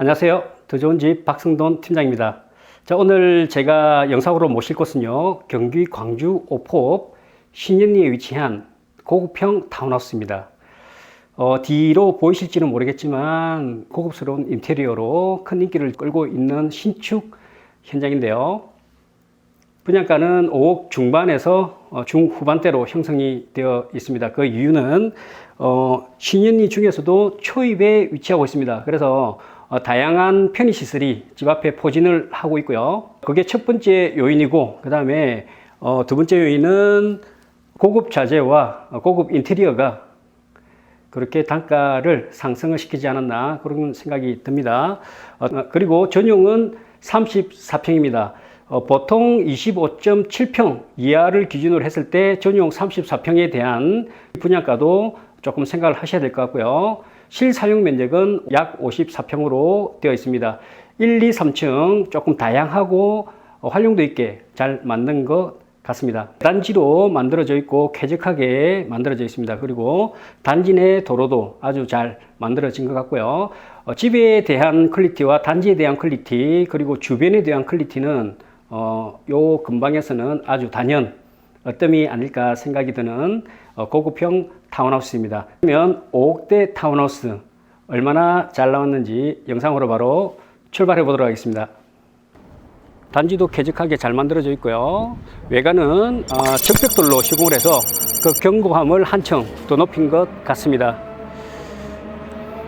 안녕하세요. 더 좋은 집 박승돈 팀장입니다. 자, 오늘 제가 영상으로 모실 곳은요. 경기 광주 오포 신현리에 위치한 고급형 타운하우스입니다. 어, 뒤로 보이실지는 모르겠지만 고급스러운 인테리어로 큰 인기를 끌고 있는 신축 현장인데요. 분양가는 5억 중반에서 어, 중후반대로 형성이 되어 있습니다. 그 이유는 어, 신현리 중에서도 초입에 위치하고 있습니다. 그래서 어, 다양한 편의시설이 집 앞에 포진을 하고 있고요. 그게 첫 번째 요인이고, 그 다음에 어, 두 번째 요인은 고급 자재와 어, 고급 인테리어가 그렇게 단가를 상승을 시키지 않았나 그런 생각이 듭니다. 어, 그리고 전용은 34평입니다. 어, 보통 25.7평 이하를 기준으로 했을 때 전용 34평에 대한 분양가도 조금 생각을 하셔야 될 것 같고요. 실사용 면적은 약 54평으로 되어 있습니다. 1, 2, 3층 조금 다양하고 어, 활용도 있게 잘 만든 것 같습니다. 단지로 만들어져 있고 쾌적하게 만들어져 있습니다. 그리고 단지 내 도로도 아주 잘 만들어진 것 같고요. 어, 집에 대한 퀄리티와 단지에 대한 퀄리티 그리고 주변에 대한 퀄리티는 어, 요 근방에서는 아주 단연 어뜸이 아닐까 생각이 드는 어, 고급형 타운하우스입니다. 그러면 5억대 타운하우스 얼마나 잘 나왔는지 영상으로 바로 출발해 보도록 하겠습니다. 단지도 쾌적하게 잘 만들어져 있고요. 외관은 어, 적벽돌로 시공을 해서 그 견고함을 한층 더 높인 것 같습니다.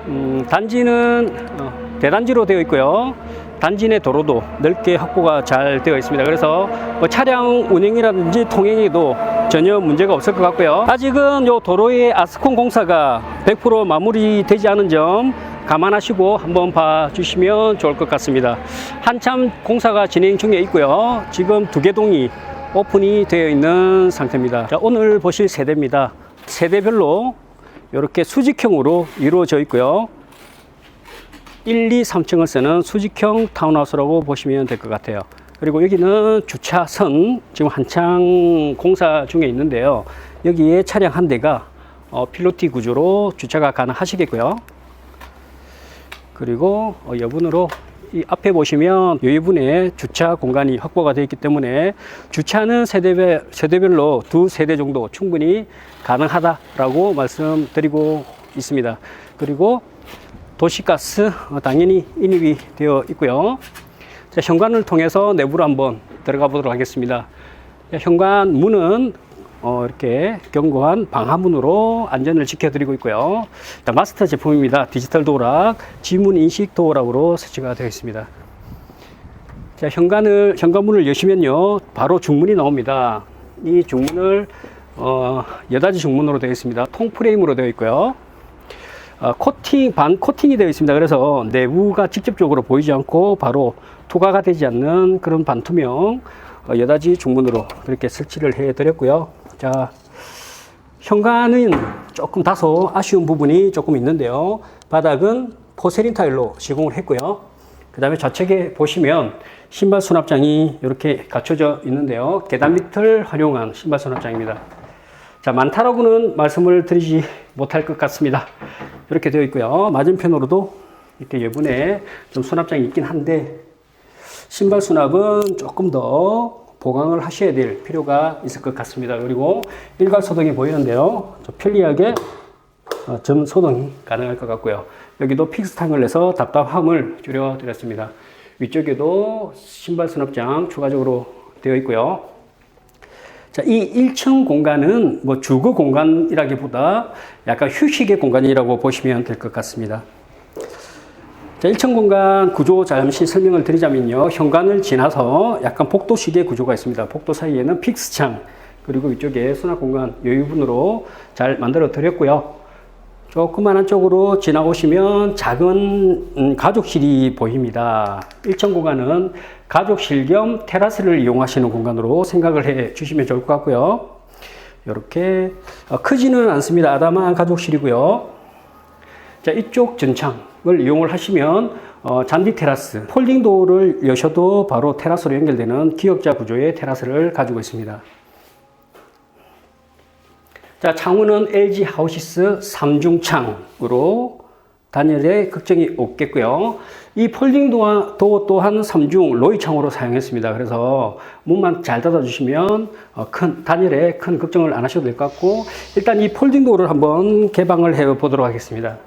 음, 단지는 어, 대단지로 되어 있고요. 단지 내 도로도 넓게 확보가 잘 되어 있습니다. 그래서 뭐 차량 운행이라든지 통행에도 전혀 문제가 없을 것 같고요. 아직은 요 도로의 아스콘 공사가 100% 마무리되지 않은 점 감안하시고 한번 봐주시면 좋을 것 같습니다. 한참 공사가 진행 중에 있고요. 지금 두 개 동이 오픈이 되어 있는 상태입니다. 자, 오늘 보실 세대입니다. 세대별로 이렇게 수직형으로 이루어져 있고요. 1, 2, 3층을 쓰는 수직형 타운하우스라고 보시면 될 것 같아요. 그리고 여기는 주차선 지금 한창 공사 중에 있는데요. 여기에 차량 한 대가 어, 필로티 구조로 주차가 가능하시겠고요. 그리고 어, 여분으로 이 앞에 보시면 여유분의 주차 공간이 확보가 되어 있기 때문에 주차는 세대별, 세대별로 두 세대 정도 충분히 가능하다라고 말씀드리고 있습니다. 그리고 도시가스 어, 당연히 인입이 되어 있고요. 자, 현관을 통해서 내부로 한번 들어가 보도록 하겠습니다. 자, 현관 문은 어, 이렇게 견고한 방화문으로 안전을 지켜드리고 있고요. 자, 마스터 제품입니다. 디지털 도어락, 지문 인식 도어락으로 설치가 되어 있습니다. 자, 현관을, 현관문을 여시면요, 바로 중문이 나옵니다. 이 중문을, 어, 여닫이 중문으로 되어 있습니다. 통프레임으로 되어 있고요. 어, 코팅, 반 코팅이 되어 있습니다. 그래서 내부가 직접적으로 보이지 않고 바로 투과가 되지 않는 그런 반투명 어, 여닫이 중문으로 그렇게 설치를 해 드렸고요. 자, 현관은 조금 다소 아쉬운 부분이 조금 있는데요. 바닥은 포세린 타일로 시공을 했고요. 그 다음에 좌측에 보시면 신발 수납장이 이렇게 갖춰져 있는데요. 계단 밑을 활용한 신발 수납장입니다. 자, 많다라고는 말씀을 드리지 못할 것 같습니다. 이렇게 되어 있고요. 맞은편으로도 이렇게 여분에 좀 수납장이 있긴 한데, 신발 수납은 조금 더 보강을 하셔야 될 필요가 있을 것 같습니다. 그리고 일괄 소등이 보이는데요. 좀 편리하게 어, 점 소등이 가능할 것 같고요. 여기도 픽스탕을 내서 답답함을 줄여드렸습니다. 위쪽에도 신발 수납장 추가적으로 되어 있고요. 자, 이 1층 공간은 뭐 주거 공간이라기보다 약간 휴식의 공간이라고 보시면 될 것 같습니다. 자, 1층 공간 구조 잠시 설명을 드리자면요. 현관을 지나서 약간 복도식의 구조가 있습니다. 복도 사이에는 픽스창, 그리고 위쪽에 수납 공간 여유분으로 잘 만들어 드렸고요. 조그만한 쪽으로 지나오시면 작은 음, 가족실이 보입니다. 1층 공간은 가족실 겸 테라스를 이용하시는 공간으로 생각을 해 주시면 좋을 것 같고요. 이렇게 어, 크지는 않습니다. 아담한 가족실이고요. 자, 이쪽 전창을 이용을 하시면 어, 잔디 테라스, 폴딩 도어를 여셔도 바로 테라스로 연결되는 기역자 구조의 테라스를 가지고 있습니다. 자, 창문은 LG 하우시스 3중창으로 단열에 걱정이 없겠고요. 이 폴딩 도어 또한 3중 로이 창으로 사용했습니다. 그래서 문만 잘 닫아주시면 어, 큰 단열에 큰 걱정을 안 하셔도 될 것 같고 일단 이 폴딩 도어를 한번 개방을 해 보도록 하겠습니다.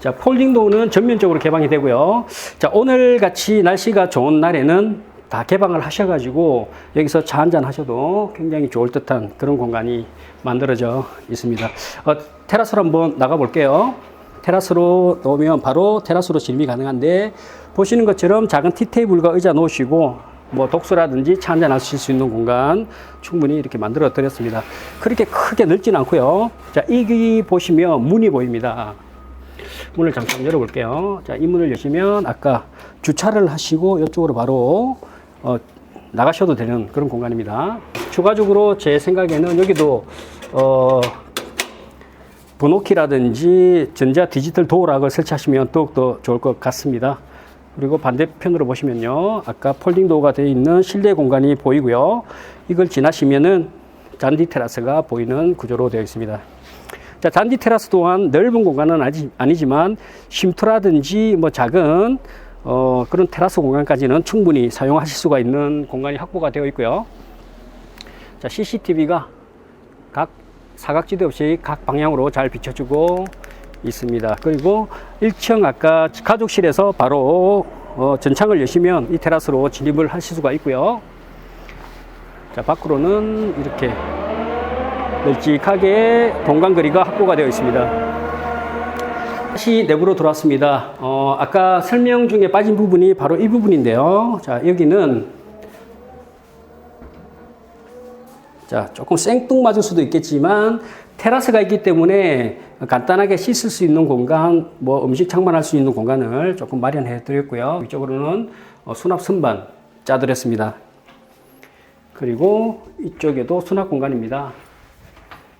자, 폴딩 도어는 전면적으로 개방이 되고요. 자, 오늘 같이 날씨가 좋은 날에는 다 개방을 하셔가지고 여기서 차 한잔 하셔도 굉장히 좋을 듯한 그런 공간이 만들어져 있습니다. 어, 테라스로 한번 나가 볼게요. 테라스로 놓으면 바로 테라스로 진입이 가능한데 보시는 것처럼 작은 티테이블과 의자 놓으시고 뭐 독서라든지 차 한잔 하실 수 있는 공간 충분히 이렇게 만들어 드렸습니다. 그렇게 크게 넓진 않고요. 자, 여기 보시면 문이 보입니다. 문을 잠깐 열어볼게요. 자, 이 문을 여시면 아까 주차를 하시고 이쪽으로 바로 어, 나가셔도 되는 그런 공간입니다. 추가적으로 제 생각에는 여기도 어, 번호키라든지 전자 디지털 도어락을 설치하시면 더욱더 좋을 것 같습니다. 그리고 반대편으로 보시면요. 아까 폴딩 도어가 되어 있는 실내 공간이 보이고요. 이걸 지나시면은 잔디 테라스가 보이는 구조로 되어 있습니다. 자, 잔디 테라스 또한 넓은 공간은 아니, 아니지만 쉼터라든지 뭐 작은 어, 그런 테라스 공간까지는 충분히 사용하실 수가 있는 공간이 확보가 되어 있고요. 자, CCTV가 각 사각지대 없이 각 방향으로 잘 비춰주고 있습니다. 그리고 1층 아까 가족실에서 바로 어, 전창을 여시면 이 테라스로 진입을 하실 수가 있고요. 자, 밖으로는 이렇게 널찍하게 동간 거리가 확보가 되어 있습니다. 다시 내부로 들어왔습니다. 어, 아까 설명 중에 빠진 부분이 바로 이 부분인데요. 자, 여기는 자, 조금 생뚱맞을 수도 있겠지만 테라스가 있기 때문에 간단하게 씻을 수 있는 공간, 뭐 음식 창만할 수 있는 공간을 조금 마련해 드렸고요. 이쪽으로는 어, 수납 선반 짜드렸습니다. 그리고 이쪽에도 수납 공간입니다.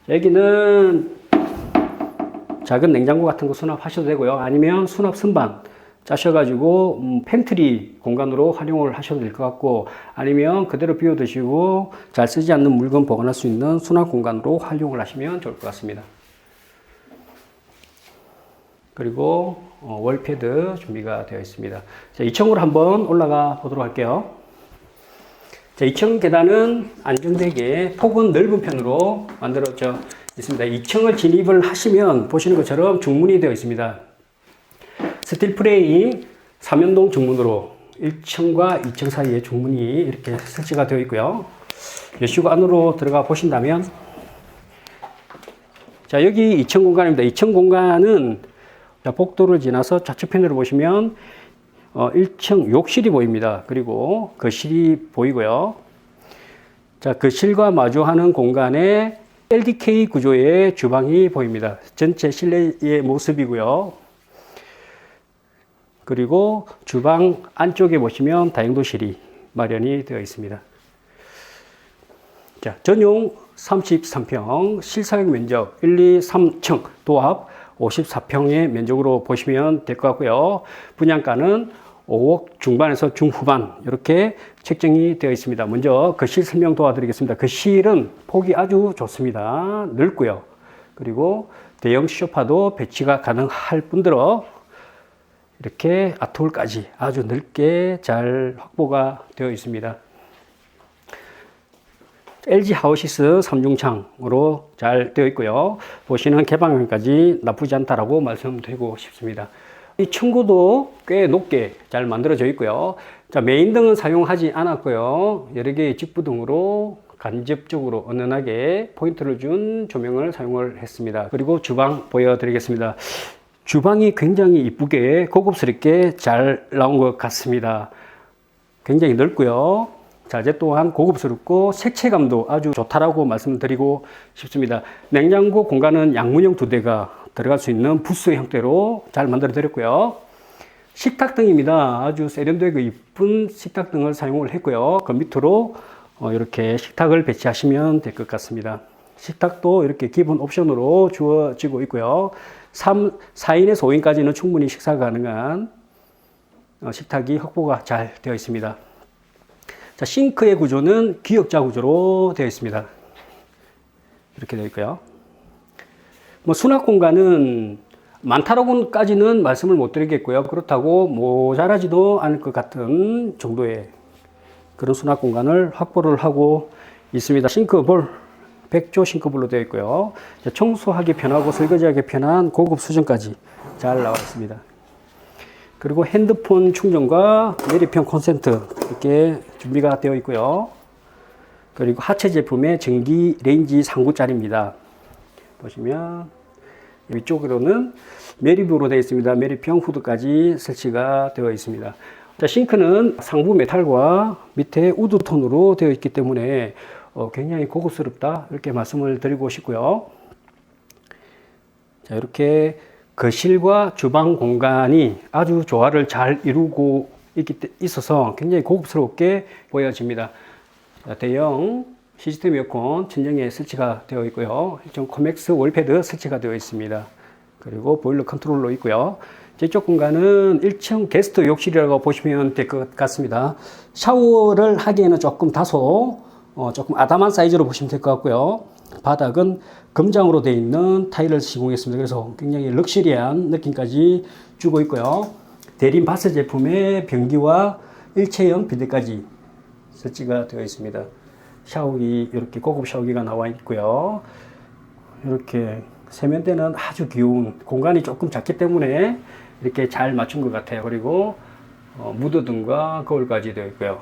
여기는 작은 냉장고 같은 거 수납하셔도 되고요. 아니면 수납 선반 짜셔가지고 음, 팬트리 공간으로 활용을 하셔도 될 것 같고 아니면 그대로 비워 두시고 잘 쓰지 않는 물건 보관할 수 있는 수납 공간으로 활용을 하시면 좋을 것 같습니다. 그리고 어, 월패드 준비가 되어 있습니다. 자, 2층으로 한번 올라가 보도록 할게요. 자, 2층 계단은 안정되게 폭은 넓은 편으로 만들어져 있습니다. 2층을 진입을 하시면 보시는 것처럼 중문이 되어 있습니다. 스틸 프레임 3연동 중문으로 1층과 2층 사이에 중문이 이렇게 설치가 되어 있고요. 여시고 안으로 들어가 보신다면 자 여기 2층 공간입니다. 2층 공간은 자, 복도를 지나서 좌측편으로 보시면 어, 1층 욕실이 보입니다. 그리고 거실이 보이고요. 자, 거실과 마주하는 공간에 LDK 구조의 주방이 보입니다. 전체 실내의 모습이고요. 그리고 주방 안쪽에 보시면 다용도실이 마련이 되어 있습니다. 자, 전용 33평, 실사용 면적 1, 2, 3층 도합 54평의 면적으로 보시면 될 것 같고요. 분양가는 5억 중반에서 중후반 이렇게 책정이 되어 있습니다. 먼저 거실 설명 도와드리겠습니다. 거실은 폭이 아주 좋습니다. 넓고요. 그리고 대형 소파도 배치가 가능할 뿐더러 이렇게 아트홀까지 아주 넓게 잘 확보가 되어 있습니다. LG 하우시스 3중창으로 잘 되어 있고요. 보시는 개방형까지 나쁘지 않다라고 말씀드리고 싶습니다. 이 층고도 꽤 높게 잘 만들어져 있고요. 자, 메인 등은 사용하지 않았고요. 여러 개의 직부등으로 간접적으로 은은하게 포인트를 준 조명을 사용을 했습니다. 그리고 주방 보여드리겠습니다. 주방이 굉장히 이쁘게 고급스럽게 잘 나온 것 같습니다. 굉장히 넓고요. 자재 또한 고급스럽고 색채감도 아주 좋다라고 말씀드리고 싶습니다. 냉장고 공간은 양문형 두 대가 들어갈 수 있는 부스 형태로 잘 만들어 드렸고요. 식탁 등입니다. 아주 세련되고 이쁜 식탁 등을 사용을 했고요. 그 밑으로 어, 이렇게 식탁을 배치하시면 될 것 같습니다. 식탁도 이렇게 기본 옵션으로 주어지고 있고요. 3, 4인에서 5인까지는 충분히 식사 가능한 어, 식탁이 확보가 잘 되어 있습니다. 자, 싱크의 구조는 기역자 구조로 되어 있습니다. 이렇게 되어 있고요. 뭐 수납 공간은 많다라고까지는 말씀을 못 드리겠고요. 그렇다고 모자라지도 않을 것 같은 정도의 그런 수납 공간을 확보를 하고 있습니다. 싱크볼, 백조 싱크볼로 되어 있고요. 자, 청소하기 편하고 설거지하기 편한 고급 수준까지 잘 나와 있습니다. 그리고 핸드폰 충전과 내리평 콘센트 이렇게 준비가 되어 있고요. 그리고 하체 제품의 전기 레인지 상구짜리입니다. 보시면 위쪽으로는 메리브로 되어 있습니다. 메리평 후드까지 설치가 되어 있습니다. 자, 싱크는 상부 메탈과 밑에 우드 톤으로 되어 있기 때문에 어, 굉장히 고급스럽다 이렇게 말씀을 드리고 싶고요. 자, 이렇게 거실과 주방 공간이 아주 조화를 잘 이루고 있기, 때- 있어서 굉장히 고급스럽게 보여집니다. 자, 대형 시스템 에어컨 진정에 설치가 되어 있고요. 일종 코맥스 월패드 설치가 되어 있습니다. 그리고 보일러 컨트롤러 있고요. 이쪽 공간은 1층 게스트 욕실이라고 보시면 될 것 같습니다. 샤워를 하기에는 조금 다소 어, 조금 아담한 사이즈로 보시면 될 것 같고요. 바닥은 금장으로 되어 있는 타일을 시공했습니다. 그래서 굉장히 럭셔리한 느낌까지 주고 있고요. 대림 바스 제품의 변기와 일체형 비데까지 설치가 되어 있습니다. 샤워기 이렇게 고급 샤워기가 나와 있고요. 이렇게 세면대는 아주 귀여운 공간이 조금 작기 때문에 이렇게 잘 맞춘 것 같아요. 그리고 어, 무드등과 거울까지 되어 있고요.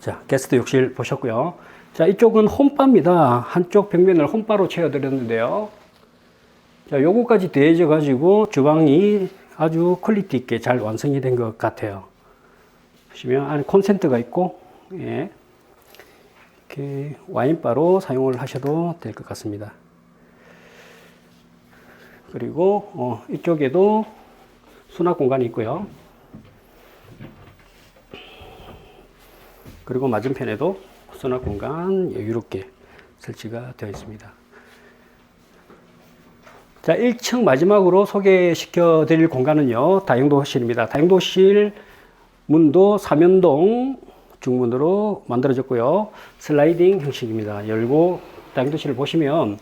자, 게스트 욕실 보셨고요. 자, 이쪽은 홈바입니다. 한쪽 벽면을 홈바로 채워드렸는데요. 자, 요거까지 대져 가지고 주방이 아주 퀄리티 있게 잘 완성이 된 것 같아요. 보시면 안에 콘센트가 있고, 예. 이렇게 와인바로 사용을 하셔도 될 것 같습니다. 그리고 어, 이쪽에도 수납 공간이 있고요. 그리고 맞은편에도 수납 공간 여유롭게 설치가 되어 있습니다. 자, 1층 마지막으로 소개시켜 드릴 공간은요, 다용도실입니다. 다용도실 문도 사면동 중문으로 만들어졌고요. 슬라이딩 형식입니다. 열고 다용도실을 보시면,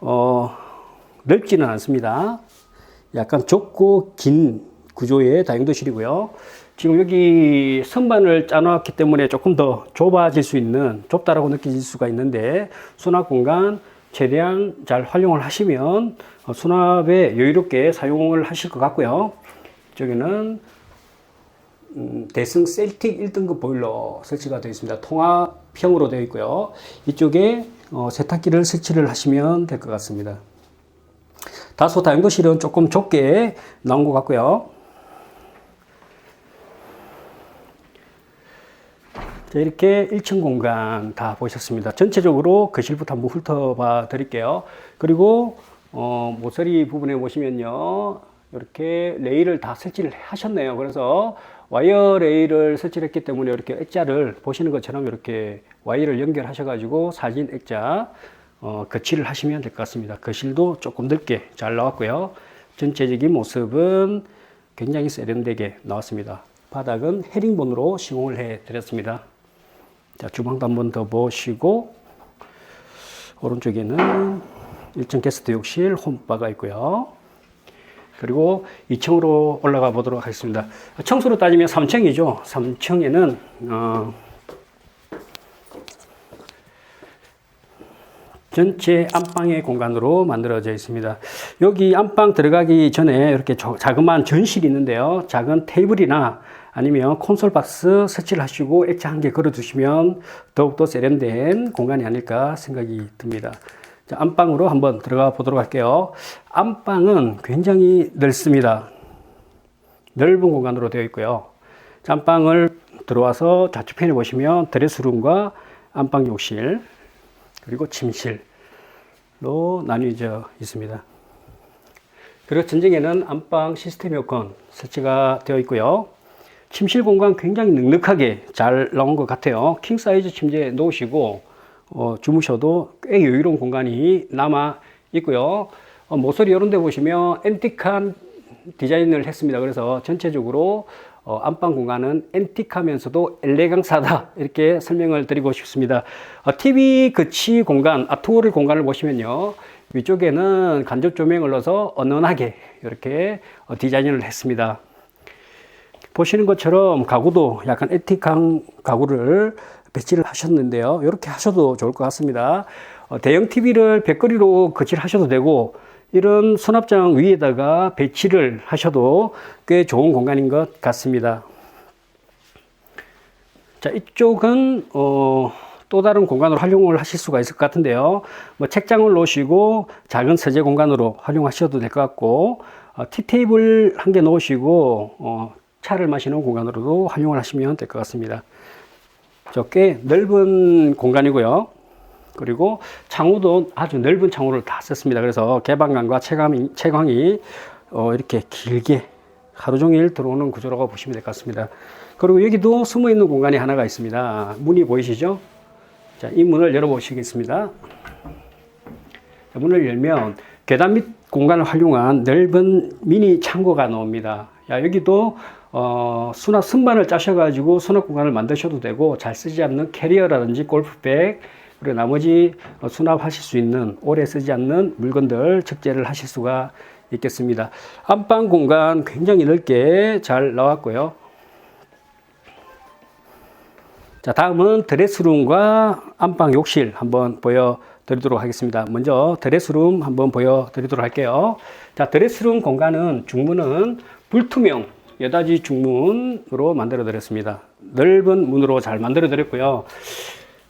어, 넓지는 않습니다. 약간 좁고 긴 구조의 다용도실이고요. 지금 여기 선반을 짜놨기 때문에 조금 더 좁아질 수 있는, 좁다라고 느껴질 수가 있는데, 수납 공간 최대한 잘 활용을 하시면 어, 수납에 여유롭게 사용을 하실 것 같고요. 저기는 음, 대승 셀틱 1등급 보일러 설치가 되어 있습니다. 통합형으로 되어 있고요. 이쪽에 어, 세탁기를 설치를 하시면 될 것 같습니다. 다소 다용도실은 조금 좁게 나온 것 같고요. 자, 이렇게 1층 공간 다 보셨습니다. 전체적으로 거실부터 한번 훑어봐 드릴게요. 그리고 어, 모서리 부분에 보시면요. 이렇게 레일을 다 설치를 하셨네요. 그래서 와이어 레일을 설치를 했기 때문에 이렇게 액자를 보시는 것처럼 이렇게 와이어를 연결하셔가지고 사진 액자 어, 거치를 하시면 될 것 같습니다. 거실도 조금 넓게 잘 나왔고요. 전체적인 모습은 굉장히 세련되게 나왔습니다. 바닥은 헤링본으로 시공을 해 드렸습니다. 자, 주방도 한번 더 보시고, 오른쪽에는 1층 게스트 욕실 홈바가 있고요. 그리고 2층으로 올라가 보도록 하겠습니다. 청소로 따지면 3층이죠. 3층에는, 어, 전체 안방의 공간으로 만들어져 있습니다. 여기 안방 들어가기 전에 이렇게 저- 자그마한 전실이 있는데요. 작은 테이블이나 아니면 콘솔 박스 설치를 하시고 액자 한 개 걸어 두시면 더욱더 세련된 공간이 아닐까 생각이 듭니다. 자, 안방으로 한번 들어가 보도록 할게요. 안방은 굉장히 넓습니다. 넓은 공간으로 되어 있고요. 자, 안방을 들어와서 좌측편에 보시면 드레스룸과 안방 욕실 그리고 침실로 나뉘어져 있습니다. 그리고 전쟁에는 안방 시스템 에어컨 설치가 되어 있고요. 침실 공간 굉장히 넉넉하게 잘 나온 것 같아요. 킹 사이즈 침대 놓으시고 어, 주무셔도 꽤 여유로운 공간이 남아 있고요. 어, 모서리 이런 데 보시면 앤틱한 디자인을 했습니다. 그래서 전체적으로 어, 안방 공간은 앤틱하면서도 엘레강스하다 이렇게 설명을 드리고 싶습니다. 어, TV 거치 공간, 아트월 공간을 보시면요. 위쪽에는 간접 조명을 넣어서 은은하게 이렇게 어, 디자인을 했습니다. 보시는 것처럼 가구도 약간 에틱한 가구를 배치를 하셨는데요. 이렇게 하셔도 좋을 것 같습니다. 어, 대형 TV를 벽걸이로 거치를 하셔도 되고 이런 수납장 위에다가 배치를 하셔도 꽤 좋은 공간인 것 같습니다. 자, 이쪽은 어, 또 다른 공간으로 활용을 하실 수가 있을 것 같은데요. 뭐 책장을 놓으시고 작은 서재 공간으로 활용하셔도 될 것 같고 어, 티테이블 한 개 놓으시고 어, 차를 마시는 공간으로도 활용을 하시면 될 것 같습니다. 저꽤 넓은 공간이고요. 그리고 창호도 아주 넓은 창호를 다 썼습니다. 그래서 개방감과 채광이, 채광이 어, 이렇게 길게 하루 종일 들어오는 구조라고 보시면 될 것 같습니다. 그리고 여기도 숨어 있는 공간이 하나가 있습니다. 문이 보이시죠? 자, 이 문을 열어보시겠습니다. 자, 문을 열면 계단 밑 공간을 활용한 넓은 미니 창고가 나옵니다. 야, 여기도 어, 수납 선반을 짜셔가지고 수납 공간을 만드셔도 되고 잘 쓰지 않는 캐리어라든지 골프백 그리고 나머지 어, 수납하실 수 있는 오래 쓰지 않는 물건들 적재를 하실 수가 있겠습니다. 안방 공간 굉장히 넓게 잘 나왔고요. 자, 다음은 드레스룸과 안방 욕실 한번 보여드리도록 하겠습니다. 먼저 드레스룸 한번 보여드리도록 할게요. 자, 드레스룸 공간은 중문은 불투명 여닫이 중문으로 만들어 드렸습니다. 넓은 문으로 잘 만들어 드렸고요.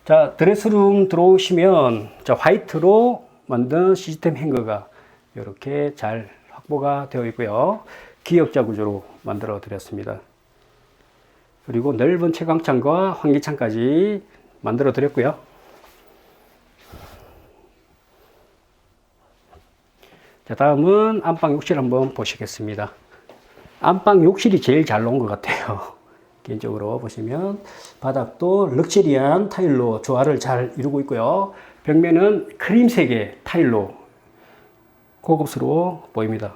자, 드레스룸 들어오시면 자, 화이트로 만든 시스템 행거가 이렇게 잘 확보가 되어 있고요. 기역자 구조로 만들어 드렸습니다. 그리고 넓은 채광창과 환기창까지 만들어 드렸고요. 자, 다음은 안방 욕실 한번 보시겠습니다. 안방 욕실이 제일 잘 나온 것 같아요. 개인적으로 보시면 바닥도 럭셔리한 타일로 조화를 잘 이루고 있고요. 벽면은 크림색의 타일로 고급스러워 보입니다.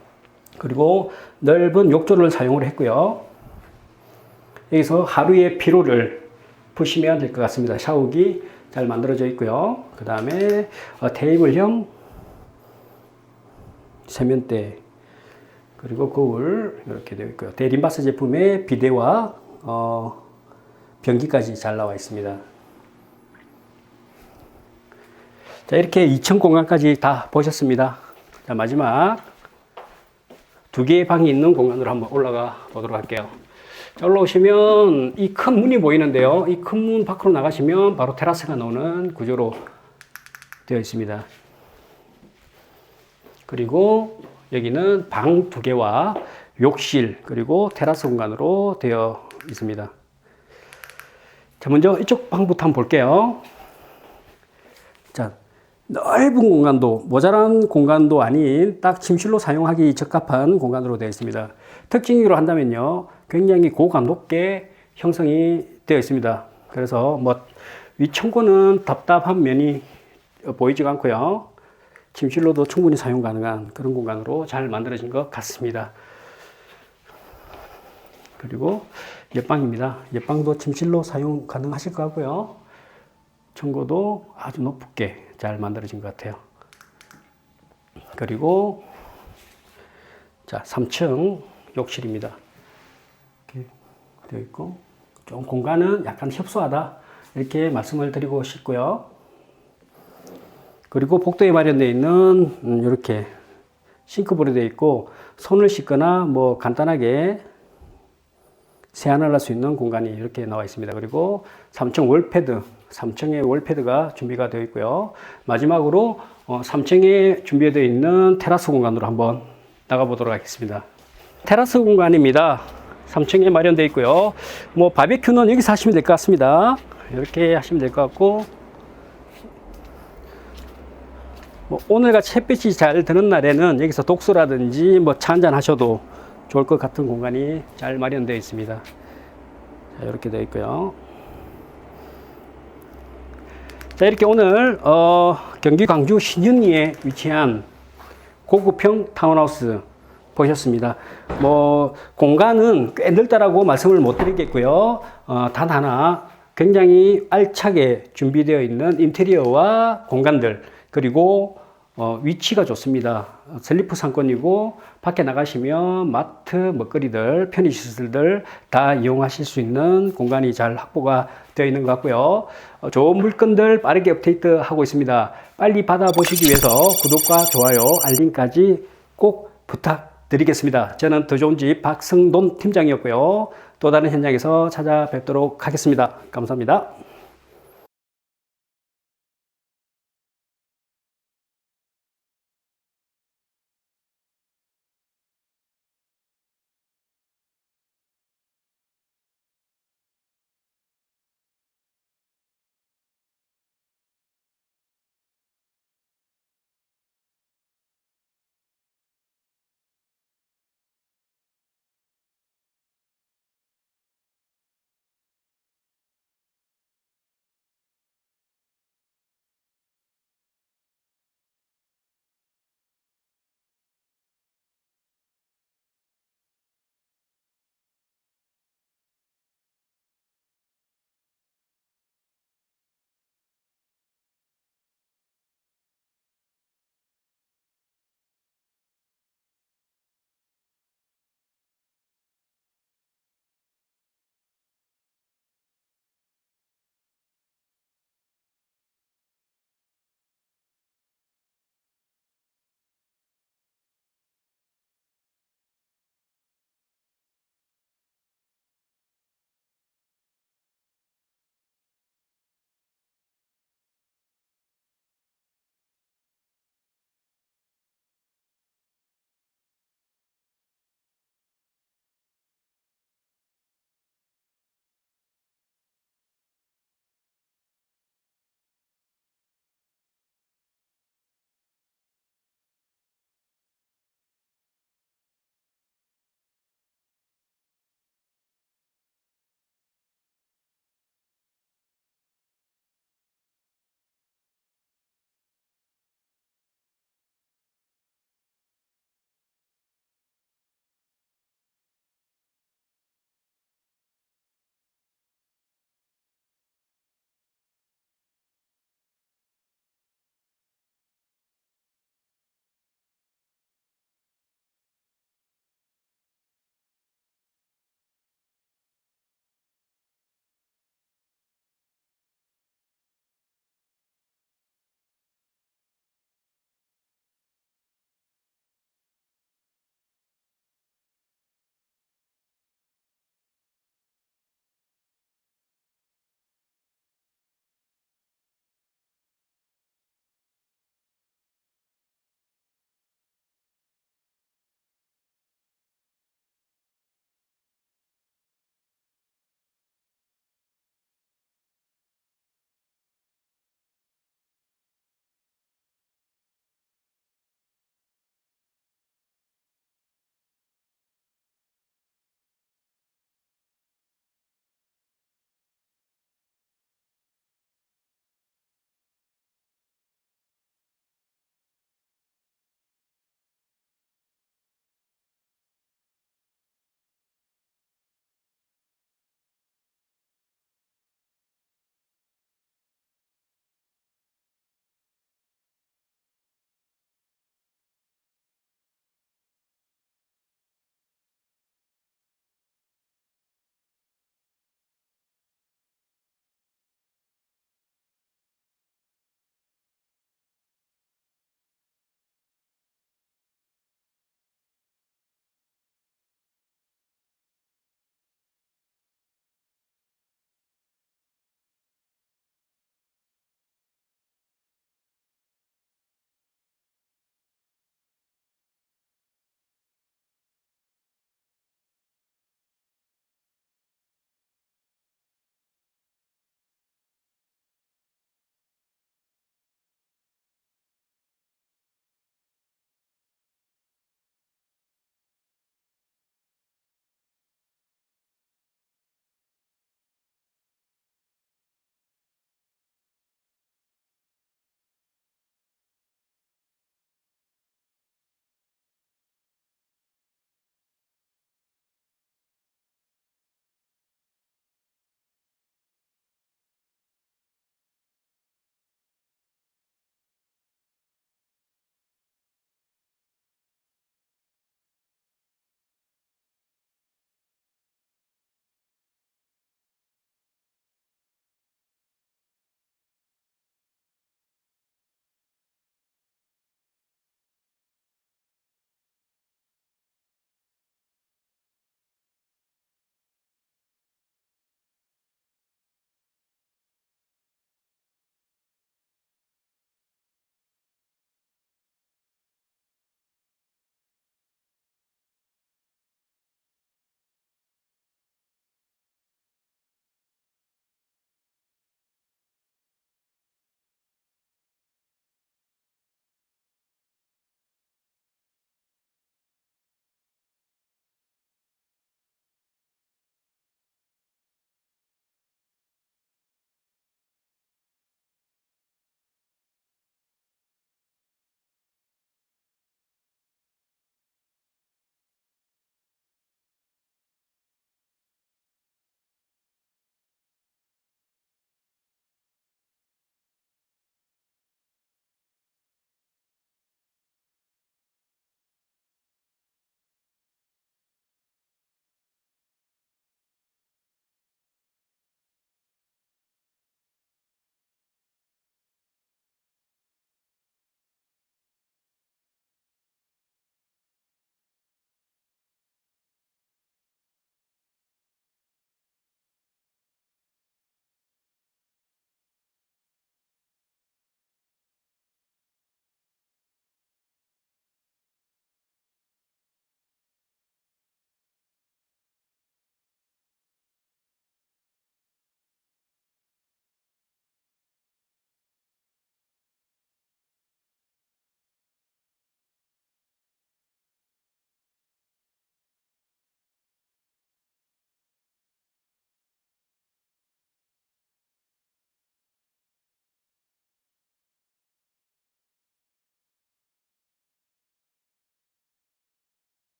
그리고 넓은 욕조를 사용을 했고요. 여기서 하루의 피로를 푸시면 될 것 같습니다. 샤워기 잘 만들어져 있고요. 그 다음에 어, 테이블형 세면대 그리고 거울 이렇게 되어 있고요. 대림바스 제품의 비데와 어, 변기까지 잘 나와 있습니다. 자 이렇게 2층 공간까지 다 보셨습니다. 자 마지막 두 개의 방이 있는 공간으로 한번 올라가 보도록 할게요. 자, 올라오시면 이 큰 문이 보이는데요. 이 큰 문 밖으로 나가시면 바로 테라스가 나오는 구조로 되어 있습니다. 그리고 여기는 방 두 개와 욕실 그리고 테라스 공간으로 되어 있습니다. 자, 먼저 이쪽 방부터 한번 볼게요. 자, 넓은 공간도 모자란 공간도 아닌 딱 침실로 사용하기 적합한 공간으로 되어 있습니다. 특징으로 한다면요, 굉장히 고감 높게 형성이 되어 있습니다. 그래서 뭐 위청구는 답답한 면이 보이지가 않고요. 침실로도 충분히 사용 가능한 그런 공간으로 잘 만들어진 것 같습니다. 그리고 옆방입니다. 옆방도 침실로 사용 가능하실 것 같고요. 청고도 아주 높게 잘 만들어진 것 같아요. 그리고 자 3층 욕실입니다. 이렇게 되어 있고 좀 공간은 약간 협소하다 이렇게 말씀을 드리고 싶고요. 그리고 복도에 마련되어 있는 음, 이렇게 싱크볼이 되어 있고 손을 씻거나 뭐 간단하게 세안을 할 수 있는 공간이 이렇게 나와 있습니다. 그리고 3층 월패드, 3층에 월패드가 준비가 되어 있고요. 마지막으로 3층에 준비되어 있는 테라스 공간으로 한번 나가보도록 하겠습니다. 테라스 공간입니다. 3층에 마련되어 있고요. 뭐 바베큐는 여기서 하시면 될 것 같습니다. 이렇게 하시면 될 것 같고 뭐 오늘같이 햇빛이 잘 드는 날에는 여기서 독서라든지 뭐 차 한잔 하셔도 좋을 것 같은 공간이 잘 마련되어 있습니다. 자, 이렇게 되어 있고요. 자, 이렇게 오늘 어, 경기 광주 신윤리에 위치한 고급형 타운하우스 보셨습니다. 뭐 공간은 꽤 넓다라고 말씀을 못 드리겠고요. 어, 단 하나 굉장히 알차게 준비되어 있는 인테리어와 공간들 그리고 어, 위치가 좋습니다. 슬리프 상권이고 밖에 나가시면 마트, 먹거리들, 편의시설들 다 이용하실 수 있는 공간이 잘 확보가 되어 있는 것 같고요. 어, 좋은 물건들 빠르게 업데이트하고 있습니다. 빨리 받아보시기 위해서 구독과 좋아요, 알림까지 꼭 부탁드리겠습니다. 저는 더 좋은 집 박성돈 팀장이었고요. 또 다른 현장에서 찾아뵙도록 하겠습니다. 감사합니다.